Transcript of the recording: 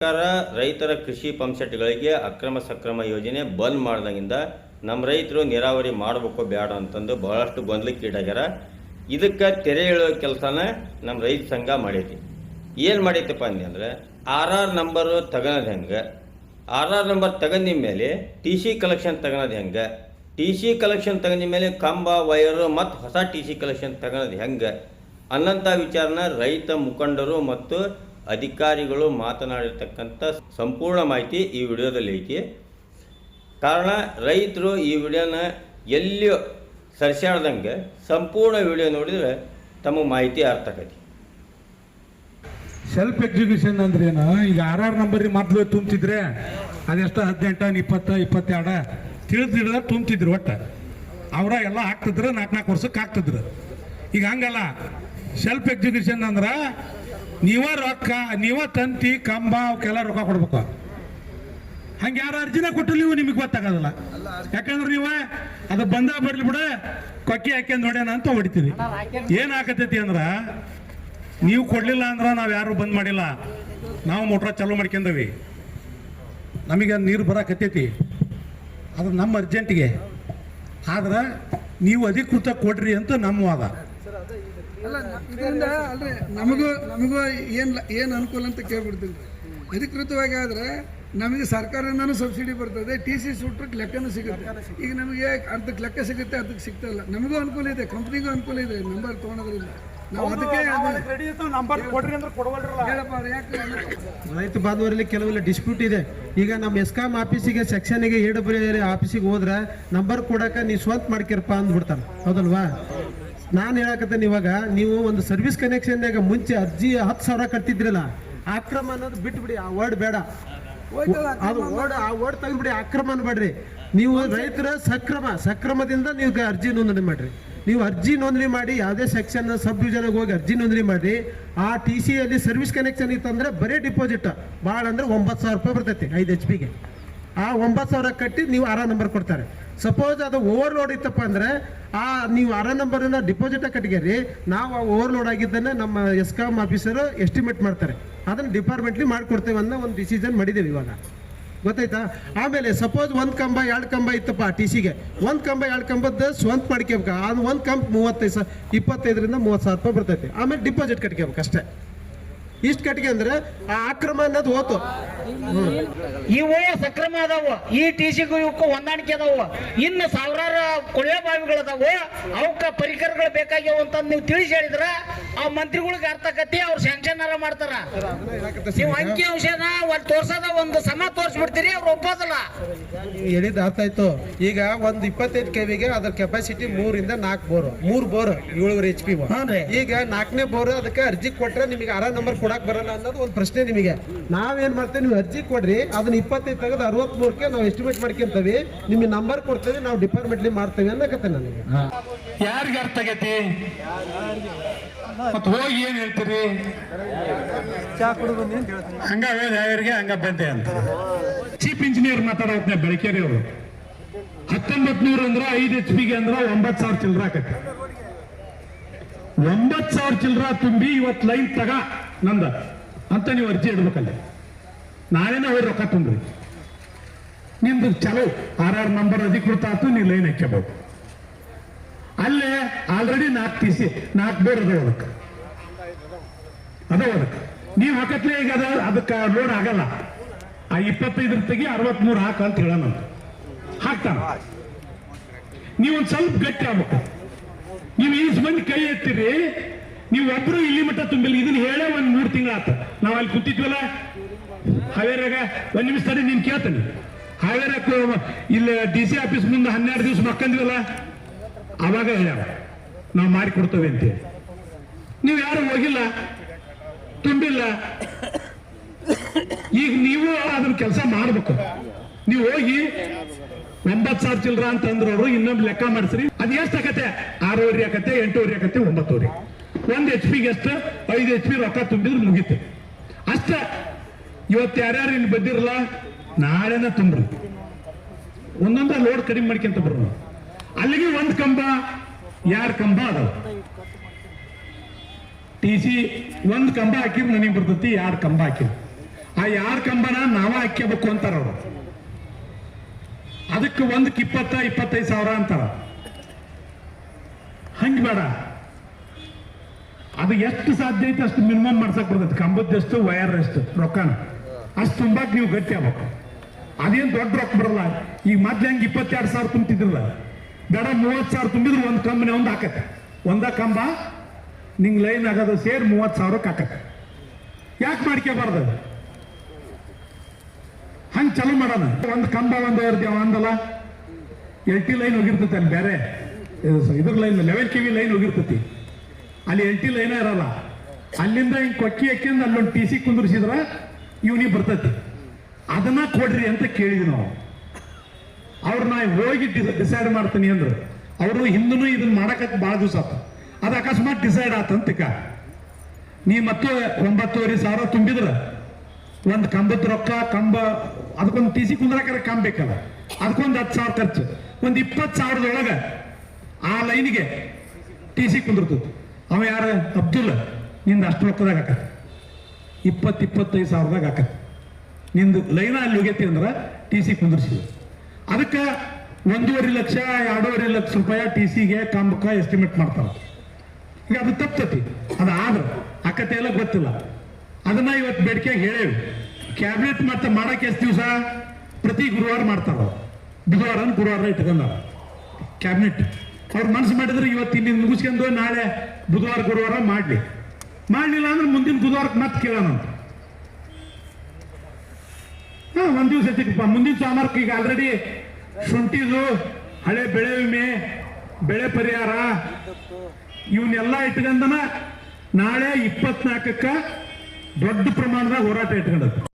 ಸರ್ಕಾರ ರೈತರ ಕೃಷಿ ಪಂಪ್ಸೆಟ್ಗಳಿಗೆ ಅಕ್ರಮ ಸಕ್ರಮ ಯೋಜನೆ ಬಂದ್ ಮಾಡ್ದಂಗಿಂದ ನಮ್ಮ ರೈತರು ನೀರಾವರಿ ಮಾಡಬೇಕು ಬೇಡ ಅಂತಂದು ಬಹಳಷ್ಟು ಗೊಂದಲಕ್ಕೀಡಾಗ್ಯಾರ ಇದಕ್ಕೆ ತೆರೆ ಎಳುವ ಕೆಲಸನ ನಮ್ಮ ರೈತ ಸಂಘ ಮಾಡೈತಿ. ಏನು ಮಾಡೈತಪ್ಪ ಅಂದೆ ಅಂದ್ರೆ ಆರ್ ಆರ್ ನಂಬರು ತಗೊಳೋದು ಹೆಂಗೆ? ಆರ್ ಆರ್ ನಂಬರ್ ತಗೊಂಡಿದ ಮೇಲೆ ಟಿ ಸಿ ಕಲೆಕ್ಷನ್ ತಗೊಳೋದು ಹೆಂಗೆ? ಟಿ ಸಿ ಕಲೆಕ್ಷನ್ ತಗೊಂಡಿದ ಮೇಲೆ ಕಂಬ, ವೈರು ಮತ್ತು ಹೊಸ ಟಿ ಸಿ ಕಲೆಕ್ಷನ್ ತಗೊಳೋದು ಹೆಂಗೆ? ಅನ್ನಂಥ ವಿಚಾರನ ರೈತ ಮುಖಂಡರು ಮತ್ತು ಅಧಿಕಾರಿಗಳು ಮಾತನಾಡಿರ್ತಕ್ಕಂಥ ಸಂಪೂರ್ಣ ಮಾಹಿತಿ ಈ ವಿಡಿಯೋದಲ್ಲಿ ಐತಿ. ಕಾರಣ, ರೈತರು ಈ ವಿಡಿಯೋನ ಎಲ್ಲಿಯೋ ಸರಿಸಾಡ್ದಂಗೆ ಸಂಪೂರ್ಣ ವಿಡಿಯೋ ನೋಡಿದರೆ ತಮಗೆ ಮಾಹಿತಿ ಅರ್ಥ ಆಗೈತಿ. ಸೆಲ್ಫ್ ಎಕ್ಸಿಕ್ಯೂಷನ್ ಅಂದ್ರೆ ಏನು? ಈಗ ಆರ್ ಆರ್ ನಂಬರ್ ಮೊದಲು ತುಂಬ್ತಿದ್ರೆ ಅದೆಷ್ಟು ಹದಿನೆಂಟ, ಇಪ್ಪತ್ತ, ಇಪ್ಪತ್ತೆರಡ ತಿಳಿದಿಡ್ದ ತುಂಬ್ತಿದ್ರು ಒಟ್ಟು. ಅವರ ಎಲ್ಲ ಹಾಕ್ತಿದ್ರು, ನಾಲ್ಕು ನಾಲ್ಕು ವರ್ಷಕ್ಕೆ ಹಾಕ್ತಿದ್ರು. ಈಗ ಹಂಗಲ್ಲ. ಸೆಲ್ಫ್ ಎಕ್ಸಿಕ್ಯೂಷನ್ ಅಂದ್ರೆ ನೀವ ರೊಕ್ಕ, ನೀವ ತಂತಿ, ಕಂಬ, ಅವಕ್ಕೆಲ್ಲ ರೊಕ್ಕ ಕೊಡ್ಬೇಕು. ಹಂಗೆ ಯಾರು ಅರ್ಜಿನ ಕೊಟ್ಟರು ನೀವು ನಿಮಗೆ ಗೊತ್ತಾಗೋದಿಲ್ಲ ಯಾಕಂದ್ರೆ ನೀವು ಅದು ಬಂದ ಬರ್ಲಿ ಬಿಡ, ಕೊಕ್ಕಿ ಹಾಕ್ಯಂದ್ ನೋಡ್ಯಾನ ಅಂತ ಹೊಡಿತೀರಿ ಏನು ಆಕತೈತಿ ಅಂದ್ರ, ನೀವು ಕೊಡ್ಲಿಲ್ಲ ಅಂದ್ರೆ ನಾವು ಯಾರು ಬಂದ್ ಮಾಡಿಲ್ಲ. ನಾವು ಮೋಟ್ರ ಚಾಲೂ ಮಾಡ್ಕೊಂಡವಿ. ನಮಗೆ ನೀರು ಬರಕತ್ತೈತಿ. ಅದು ನಮ್ಮ ಅರ್ಜೆಂಟಿಗೆ ಆದ್ರೆ ನೀವು ಅಧಿಕೃತ ಕೊಡ್ರಿ ಅಂತ ನಮ್ಮ ವಾದ. ಇದರಿಂದ ಅಲ್ರಿ ನಮಗೂ ನಮಗೂ ಏನ್ ಏನ್ ಅನುಕೂಲ ಅಂತ ಕೇಳ್ಬಿಡ್ತೀನಿ. ಅಧಿಕೃತವಾಗಿ ಆದ್ರೆ ನಮಗೆ ಸರ್ಕಾರದಿಂದನೂ ಸಬ್ಸಿಡಿ ಬರ್ತದೆ ಟಿ ಸಿ ಸುಟ್ರಕ್ಕೆ ಲೆಕ್ಕನೂ ಸಿಗುತ್ತೆ. ಈಗ ನಮಗೆ ಅರ್ಧಕ್ಕೆ ಲೆಕ್ಕ ಸಿಗುತ್ತೆ ಅದಕ್ಕೆ ಸಿಗ್ತಾ ಇಲ್ಲ. ನಮಗೂ ಅನುಕೂಲ ಇದೆ ಕಂಪ್ನಿಗೂ ಅನುಕೂಲ ಇದೆ ನಂಬರ್ ತೊಗೊಳೋದ್ರಿಂದ ನಾವು ಅದಕ್ಕೆ ನಂಬರ್ ಕೊಡ್ರಿ ಅಂದ್ರೆ ಕೊಡವಲ್ರಲ್ಲ. ಹೇಳಪ್ಪ ಅವ್ರು ಯಾಕೆ ರೈತ ಬಾಂಧವರಲ್ಲಿ ಕೆಲವೆಲ್ಲ ಡಿಸ್ಪ್ಯೂಟ್ ಇದೆ. ಈಗ ನಮ್ಮ ಎಸ್ಕಾಂ ಆಫೀಸಿಗೆ ಸೆಕ್ಷನ್ಗೆ ಎ ಡಬ್ಲ್ಯೂ ಆಫೀಸಿಗೆ ಹೋದ್ರೆ ನಂಬರ್ ಕೊಡಕ್ಕೆ ನೀವು ಸ್ವಂತ ಮಾಡ್ಕಿರಪ್ಪ ಅಂದ್ಬಿಡ್ತಾರೆ ಹೌದಲ್ವಾ? ನಾನು ಹೇಳಕತ್ತೇನೆ ಇವಾಗ ನೀವು ಒಂದು ಸರ್ವಿಸ್ ಕನೆಕ್ಷನ್ಯಾಗ ಮುಂಚೆ ಅರ್ಜಿ ಹತ್ತು ಸಾವಿರ ಕಟ್ತಿದ್ರಲ್ಲ ಅಕ್ರಮ ಅನ್ನೋದು ಬಿಟ್ಬಿಡಿ ಆ ವರ್ಡ್ ಬೇಡ. ಅದು ವರ್ಡ್ ಆ ವರ್ಡ್ ತೆಗೆದ್ಬಿಡಿ ಅಕ್ರಮ ಅನ್ಬೇಡ್ರಿ. ನೀವು ರೈತರ ಸಕ್ರಮ ಸಕ್ರಮದಿಂದ ನೀವು ಅರ್ಜಿ ನೋಂದಣಿ ಮಾಡ್ರಿ. ನೀವು ಅರ್ಜಿ ನೋಂದಣಿ ಮಾಡಿ ಯಾವುದೇ ಸೆಕ್ಷನ್ ಸಬ್ ಡಿವಿಷನ್ಗೆ ಹೋಗಿ ಅರ್ಜಿ ನೋಂದಣಿ ಮಾಡಿ ಆ ಟಿ ಸಿಯಲ್ಲಿ ಸರ್ವಿಸ್ ಕನೆಕ್ಷನ್ ಇತ್ತಂದ್ರೆ ಬರೀ ಡಿಪಾಸಿಟ್ ಭಾಳ ಅಂದ್ರೆ ಒಂಬತ್ತು ಸಾವಿರ ರೂಪಾಯಿ ಬರ್ತೈತಿ ಐದು ಎಚ್ ಪಿಗೆ ಆ ಒಂಬತ್ತು ಸಾವಿರ ಕಟ್ಟಿ ನೀವು ಆರ ನಂಬರ್ ಕೊಡ್ತಾರೆ. ಸಪೋಸ್ ಅದು ಓವರ್ಲೋಡ್ ಇತ್ತಪ್ಪ ಅಂದರೆ, ಆ, ನೀವು ಆರ ನಂಬರನ್ನ ಡಿಪಾಸಿಟ್ ಕಟ್ಗೆರಿ ನಾವು ಆ ಓವರ್ಲೋಡ್ ಆಗಿದ್ದನ್ನ ನಮ್ಮ ಎಸ್ಕಾಂ ಆಫೀಸರ್ ಎಸ್ಟಿಮೇಟ್ ಮಾಡ್ತಾರೆ. ಅದನ್ನ ಡಿಪಾರ್ಟ್ಮೆಂಟ್ಲಿ ಮಾಡ್ಕೊಡ್ತೇವೆ ಅನ್ನೋ ಒಂದು ಡಿಸಿಷನ್ ಮಾಡಿದ್ದೇವೆ ಇವಾಗ. ಗೊತ್ತಾಯ್ತಾ? ಆಮೇಲೆ ಸಪೋಸ್ ಒಂದು ಕಂಬ, ಎರಡು ಕಂಬ ಇತ್ತಪ್ಪ ಟಿ ಸಿಗೆ ಒಂದು ಕಂಬ, ಎರಡು ಕಂಬದ್ದು ಸ್ವಂತ ಮಾಡ್ಕೋಬೇಕು. ಅದು ಒಂದು ಕಂಬ ಮೂವತ್ತೈದು ಸಾವಿರ ಇಪ್ಪತ್ತೈದರಿಂದ ಮೂವತ್ತು ಸಾವಿರ ರೂಪಾಯಿ ಬರ್ತೈತಿ. ಆಮೇಲೆ ಡಿಪಾಸಿಟ್ ಕಟ್ಕೋಬೇಕು ಅಷ್ಟೇ. ಇಷ್ಟು ಕಟ್ಗೆ ಅಂದರೆ ಆ ಅಕ್ರಮ ಅನ್ನೋದು ಹೋತು. ಇವು ಸಕ್ರಮ ಅದಾವ. ಈ ಟಿ ಸಿಗೂ ಇವಕ್ಕೂ ಹೊಂದಾಣಿಕೆ ಅದಾವ. ಇನ್ನು ಸಾವಿರಾರು ಕೊಳವೆ ಬಾವಿಗಳು ಅದಾವು ಅವಕ್ಕ ಪರಿಕರಗಳು ಬೇಕಾಗ್ಯಾವ ಅಂತ ನೀವು ತಿಳಿಸಿ ಹೇಳಿದ್ರ ಆ ಮಂತ್ರಿಗಳಿಗೆ ಅರ್ಥ ಕತ್ತಿ ಅವ್ರು ಸ್ಯಾಂಕ್ಷನ್ ಮಾಡ್ತಾರ? ನೀವು ಅಂಕಿ ಅಂಶನ ಒಂದು ತೋರ್ಸದ ಒಂದು ಸಮ ತೋರಿಸ್ಬಿಡ್ತೀರಿ ಅವ್ರು ಒಪ್ಪೋದಲ್ಲ. ನೀವು ಹೇಳಿದ ಅರ್ಥ ಆಯ್ತು. ಈಗ ಒಂದು ಇಪ್ಪತ್ತೈದು ಕೆವಿಗೆ ಅದ್ರ ಕೆಪಾಸಿಟಿ ಮೂರಿಂದ ನಾಲ್ಕು ಬೋರ್. ಮೂರು ಬೋರ್ ಏಳುವರೆ ಎಚ್ ಪಿ. ಈಗ ನಾಲ್ಕನೇ ಬೋರ್ ಅದಕ್ಕೆ ಅರ್ಜಿ ಕೊಟ್ರೆ ನಿಮಗೆ ಆರ ನಂಬರ್ ಕೊಡಕ್ ಬರಲ್ಲ ಅನ್ನೋದು ಒಂದು ಪ್ರಶ್ನೆ ನಿಮಗೆ. ನಾವೇನ್ ಮಾಡ್ತೇವೆ? ನೀವು ಅರ್ಜಿ ಕೊಡ್ರಿ ಅದನ್ನ ಇಪ್ಪತ್ತೈದು ತೆಗೆದು ಅರವತ್ಮೂರಕ್ಕೆ ನಾವು ಎಸ್ಟಿಮೇಟ್ ಮಾಡ್ಕೊಂತೀವಿ. ನಿಮ್ಗೆ ನಂಬರ್ ಕೊಡ್ತೇವೆ ನಾವು ಡಿಪಾರ್ಟ್ಮೆಂಟ್ಲಿ ಮಾಡ್ತೇವೆ ಅನ್ನಕತ್ತೆ ನನಗೆ. ಯಾರಿಗೆ ಅರ್ಥ ಆಗೈತಿ? ಮತ್ತೆ ಹೋಗಿ ಏನ್ ಹೇಳ್ತೀರಿ? ಹಂಗ ಯಾರಿಗೆ ಹಂಗ ಬಂದೆ ಅಂತ. ಚೀಫ್ ಇಂಜಿನಿಯರ್ ಮಾತಾಡೋದ್ನೆ ಬೆಳಕೇರಿ ಅವರು. ಹತ್ತೊಂಬತ್ ನೂರ ಅಂದ್ರ ಐದು ಎಚ್ ಪಿಗೆ ಅಂದ್ರ ಒಂಬತ್ ಸಾವಿರ ಚಿಲ್ಲರ ಆಕತಿ. ಒಂಬತ್ ಸಾವಿರ ಚಿಲ್ಲರ ತುಂಬಿ ಇವತ್ ಲೈನ್ ತಗ ನಂದ ಅಂತ ನೀವು ಅರ್ಜಿ ಇಡ್ಬೇಕಲ್ಲಿ. ನಾವೇನ ಹೋಗಿ ರೊಕ್ಕ ತುಂಬ್ರಿ. ನಿಮ್ದು ಚಲೋ ಆರ್ ಆರ್ ನಂಬರ್ ಅಧಿಕೃತ ಆತು ನೀವು ಲೈನ್ ಹಾಕ್ಯಬಹುದು ಅಲ್ಲೇ ಆಲ್ರೆಡಿ ನಾಲ್ಕು ಟಿ ಸಿ, ನಾಲ್ಕು ಬೇರೆ ಅದಾವ ಅದಕ್ಕೆ. ಅದಾವ ಅದಕ್ಕೆ. ನೀವು ಹಾಕತ್ಲೆ ಈಗ ಅದ, ಅದಕ್ಕೆ ಲೋಡ್ ಆಗಲ್ಲ. ಆ ಇಪ್ಪತ್ತೈದರ ತೆಗಿ ಅರವತ್ಮೂರು ಹಾಕ ಅಂತ ಹೇಳ ಅಂತ. ಹಾಕ್ತಾನ. ನೀವು ಸ್ವಲ್ಪ ಗಟ್ಟಿ ಆಗ್ಬೇಕು. ನೀವು ಈಸ್ ಮಂದಿ ಕೈ ಎತ್ತಿರಿ, ನೀವು ಒಬ್ರು ಇಲ್ಲಿ ಮಟ್ಟ ತುಂಬಿಲ್ಲ. ಇದನ್ನ ಹೇಳೇ ಒಂದ್ ಮೂರು ತಿಂಗಳ ಆತ. ನಾವು ಅಲ್ಲಿ ಕೂತಿದ್ವಲ್ಲ? ಹಾವೇರಾಗ ಒಂದ್ ನಿಮಿಷ ತಡಿ, ನೀನ್ ಕೇಳ್ತಾನೆ. ಹಾವೇರ ಇಲ್ಲಿ ಡಿ ಸಿ ಆಫೀಸ್ ಮುಂದೆ ಹನ್ನೆರಡು ದಿವಸ ಮಕ್ಕಂದಿವಲ್ಲ? ಅವಾಗ ಹೇಳ್ಯಾರ, ನಾವು ಮಾಡಿ ಕೊಡ್ತೇವೆ ಅಂತೇಳಿ ನೀವು ಯಾರು ಹೋಗಿಲ್ಲ, ತುಂಬಿಲ್ಲ? ಈಗ ನೀವು ಅದನ್ನ ಕೆಲಸ ಮಾಡ್ಬೇಕು. ನೀವು ಹೋಗಿ ಒಂಬತ್ತು ಸಾವಿರ ಚಿಲ್ಲರ ಅಂತ ಅಂದ್ರು ಅವರು, ಇನ್ನೊಂದು ಲೆಕ್ಕ ಮಾಡಿಸ್ರಿ. ಅದು ಎಷ್ಟು ಆಕತೆ ಆರೂವರೆ ಆಕತೆ ಎಂಟೂವರೆ ಆಕತೆ ಒಂಬತ್ತುವರೆ. ಒಂದು ಎಚ್ ಪಿಗೆ ಎಷ್ಟು? ಐದು ಎಚ್ ಪಿ ರೊಕ್ಕ ತುಂಬಿದ್ರೆ ಮುಗೀತು. ಅಷ್ಟ. ಇವತ್ತು ಯಾರ್ಯಾರು ಇಲ್ಲಿ ಬಂದಿರಲ್ಲ, ನಾಳೆನ ತುಂಬ್ರಿ. ಒಂದೊಂದ ಲೋಡ್ ಕಡಿಮೆ ಮಾಡ್ಕೊಂತ ಬರ್ರಿ ಅಲ್ಲಿಗೆ ಒಂದು ಕಂಬ, ಯಾರ್ ಕಂಬ ಅದಾವ? ಟಿ ಸಿ ಒಂದು ಕಂಬ ಹಾಕಿದ್ರೆ ನನಗೆ ಬರ್ತೈತಿ, ಯಾರ್ ಕಂಬ ಹಾಕಿದ್ರು. ಆ ಯಾರ ಕಂಬನ ನಾವ ಹಾಕ್ಯಬೇಕು ಅಂತಾರ ಅವರು. ಅದಕ್ಕೆ ಒಂದಕ್ಕೆ ಇಪ್ಪತ್ತ, ಇಪ್ಪತ್ತೈದು ಸಾವಿರ ಅಂತಾರ. ಹಂಗೆ ಬೇಡ. ಅದು ಎಷ್ಟು ಸಾಧ್ಯ ಐತೆ ಅಷ್ಟು ಮಿನಿಮಮ್ ಮಾಡ್ಸಕ್ ಬರ್ತೈತೆ. ಕಂಬದ್ದೆಷ್ಟು ವಯರ್ ಎಷ್ಟು, ರೊಕ್ಕನ. ಅಷ್ಟು ತುಂಬಾಕ್ ನೀವು ಗಟ್ಟಿ ಆಗ್ಬೇಕು. ಅದೇನು ದೊಡ್ಡ ರೊಕ್ಕ ಬರಲ್ಲ. ಈಗ ಮೊದ್ಲು ಹೆಂಗೆ ಇಪ್ಪತ್ತೆರಡು ಸಾವಿರ ತುಂಬ್ತಿದ್ರಲ್ಲ, ಬೇಡ ಮೂವತ್ತು ಸಾವಿರ ತುಂಬಿದ್ರೆ ಒಂದು ಕಂಬನೆ ಒಂದು ಹಾಕತ್ತೆ. ಒಂದ ಕಂಬ, ನಿಂಗೆ ಲೈನ್ ಆಗೋದು ಸೇರಿ ಮೂವತ್ತು ಸಾವಿರಕ್ಕೆ ಹಾಕತ್ತೆ. ಯಾಕೆ ಮಾಡ್ಕೋಬಾರ್ದು ಹಂಗೆ ಚಲೋ ಮಾಡೋಣ. ಒಂದು ಕಂಬ, ಒಂದು ಅಂದಲ್ಲ? ಎಲ್ ಟಿ ಲೈನ್ ಹೋಗಿರ್ತೈತೆ ಅಲ್ಲಿ ಬೇರೆ ಇದು- ಇದ್ರ line level K V line ಹೋಗಿರ್ತೈತಿ. ಅಲ್ಲಿ ಎಲ್ ಟಿ ಲೈನೇ ಇರಲ್ಲ. ಅಲ್ಲಿಂದ ಹಿಂಗೆ ಕೊಕ್ಕಿ ಹಾಕ್ಯಂದು ಅಲ್ಲೊಂದು ಟಿ ಸಿ ಕುಂದ್ರಿಸಿದ್ರ ಇವನಿಗೆ ಬರ್ತೈತಿ. ಅದನ್ನ ಕೊಡ್ರಿ ಅಂತ ಕೇಳಿದ್ವಿ ನಾವು. ಅವ್ರು ನಾ ಹೋಗಿ ಡಿಸೈಡ್ ಮಾಡ್ತೀನಿ ಅಂದ್ರು. ಅವರು ಹಿಂದೂ ಇದನ್ನ ಮಾಡಕ ಭಾಳ ದಿವಸ ಆತ. ಅದು ಅಕಸ್ಮಾತ್ ಡಿಸೈಡ್ ಆತಂತಿಕ ನೀ ಮತ್ತು ಒಂಬತ್ತುವರೆ ಸಾವಿರ ತುಂಬಿದ್ರ. ಒಂದು ಕಂಬದ ರೊಕ್ಕ, ಕಂಬ, ಅದಕ್ಕೊಂದು ಟಿ ಸಿ ಕುಂದ್ರಾಕರ ಕಂಬ ಬೇಕಲ್ಲ. ಅದಕ್ಕೊಂದು ಹತ್ತು ಸಾವಿರ ಖರ್ಚು. ಒಂದು ಇಪ್ಪತ್ತು ಸಾವಿರದೊಳಗೆ ಆ ಲೈನಿಗೆ ಟಿ ಸಿ ಕುಂದಿರ್ತದೆ ಅವ ಯಾರು? ಅಬ್ದುಲ್. ನಿಂದ ಅಷ್ಟು ರೊಕ್ಕದಾಗ ಹಾಕತ್ತೆ. ಇಪ್ಪತ್ತು ಇಪ್ಪತ್ತೈದು ಸಾವಿರದಾಗ ಹಾಕತ್ತೆ ನಿಂದು ಲೈನ ಅಲ್ಲಿ ಹೋಗೈತಿ ಅಂದ್ರೆ ಟಿ ಸಿ ಕುಂದಿರ್ಸಿದ್ರು ಅದಕ್ಕೆ ಒಂದೂವರೆ ಲಕ್ಷ, ಎರಡೂವರೆ ಲಕ್ಷ ರೂಪಾಯಿ ಟಿ ಸಿಗೆ ಕಂಬಕ ಎಸ್ಟಿಮೇಟ್ ಮಾಡ್ತಾರೆ. ಈಗ ಅದು ತಪ್ತತಿ. ಅದು ಆದ್ರೆ ಅಕ್ಕತೆ ಎಲ್ಲ ಗೊತ್ತಿಲ್ಲ. ಅದನ್ನ ಇವತ್ತು ಬೇಡಿಕೆ ಹೇಳೇವಿ. ಕ್ಯಾಬಿನೆಟ್ ಮತ್ತೆ ಮಾಡಕ್ಕೆ ಎಷ್ಟು ದಿವಸ? ಪ್ರತಿ ಗುರುವಾರ ಮಾಡ್ತಾರ ಬುಧವಾರ ಗುರುವಾರ ಇಟ್ಕೊಂಡ ಕ್ಯಾಬಿನೆಟ್ ಅವ್ರು ಮನಸ್ಸು ಮಾಡಿದ್ರೆ ಇವತ್ತು ಇಲ್ಲಿ ಮುಗಿಸ್ಕೊಂಡು ನಾಳೆ ಬುಧವಾರ, ಗುರುವಾರ ಮಾಡಲಿ. ಮಾಡಲಿಲ್ಲ ಅಂದ್ರೆ ಮುಂದಿನ ಬುಧವಾರಕ್ಕೆ ಮತ್ತೆ ಕೇಳೋಣ ಹಾ, ಒಂದ್ ದಿವಸ ಐತಿಪ್ಪ ಮುಂದಿನ ಸೋಮವಾರಕ್ಕೆ ಈಗ ಆಲ್ರೆಡಿ ಶುಂಠಿದು, ಹಳೆ ಬೆಳೆ ವಿಮೆ, ಬೆಳೆ ಪರಿಹಾರ, ಇವನ್ನೆಲ್ಲ ಇಟ್ಕೊಂಡನ ನಾಳೆ ಇಪ್ಪತ್ನಾಲ್ಕಕ್ಕ ದೊಡ್ಡ ಪ್ರಮಾಣದಾಗ ಹೋರಾಟ ಇಟ್ಕೊಂಡದ್ದು